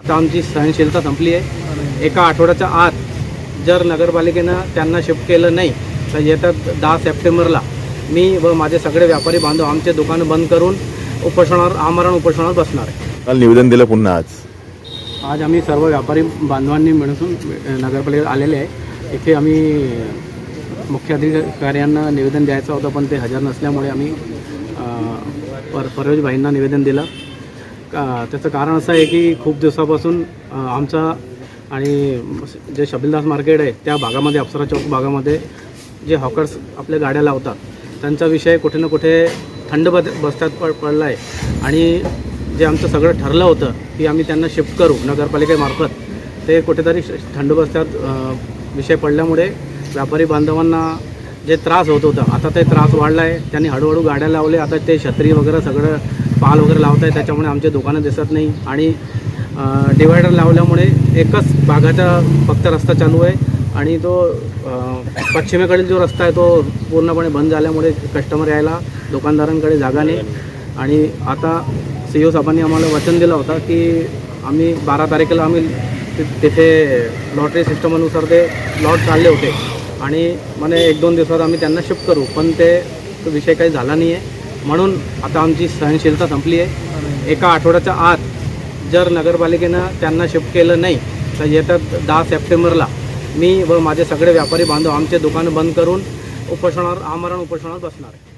आता आमची सहनशीलता संपली आहे. एका आठवड्याच्या आत जर नगरपालिकेनं त्यांना शिफ्ट केलं नाही तर येत्या दहा सप्टेंबरला मी व माझे सगळे व्यापारी बांधव आमचे दुकानं बंद करून उपोषणावर आमरण उपोषणावर बसणार आहे. काल निवेदन दिलं पुन्हा आज? आज आम्ही सर्व व्यापारी बांधवांनी मिळून नगरपालिकेत आलेले आहे. इथे आम्ही मुख्य अधिकाऱ्यांना निवेदन द्यायचं होतं पण ते हजर नसल्यामुळे आम्ही पर परवेज भाईंना निवेदन दिलं. का त्याचं कारण असं आहे की खूप दिवसापासून आमचा आणि जे शबिलदास मार्केट आहे त्या भागामध्ये अप्सरा चौक भागामध्ये जे हॉकर्स आपल्या गाड्या लावतात त्यांचा विषय कुठे ना कुठे थंड बद बस्त्यात पड पडला आहे आणि जे आमचं सगळं ठरलं होतं की आम्ही त्यांना शिफ्ट करू नगरपालिकेमार्फत ते कुठेतरी श- थंड बसतात. विषय पडल्यामुळे व्यापारी बांधवांना जे त्रास होत होता आता ते त्रास वाढला आहे त्यांनी हळूहळू गाड्या लावले आता ते छत्री वगैरे सगळं पाल वगैरे लावत आहे त्याच्यामुळे आमचे दुकानं दिसत नाही. आणि डिवायडर लावल्यामुळे एकच भागाचा फक्त रस्ता चालू आहे. आणि तो पश्चिमेकडील जो रस्ता आहे तो पूर्णपणे बंद झाल्यामुळे कस्टमर यायला दुकानदारांकडे जागा नाही. आणि आता सी ओ साहेबांनी आम्हाला वचन दिलं होतं की आम्ही बारा तारखेला आम्ही तिथे लॉटरी सिस्टमनुसार ते लॉट चालले होते. आणि म्हणे एक दोन दिवसात आम्ही त्यांना शिफ्ट करू. पण ते तो विषय काही झाला नाही आहे म्हणून आता आमची सहनशीलता संपली आहे. एका आठवड्याच्या आत जर नगरपालिकेनं त्यांना शिफ्ट केलं नाही तर येत्या दहा सप्टेंबरला मी व माझे सगळे व्यापारी बांधव आमचे दुकानं बंद करून उपोषणावर आमरण उपोषणावर बसणार आहे.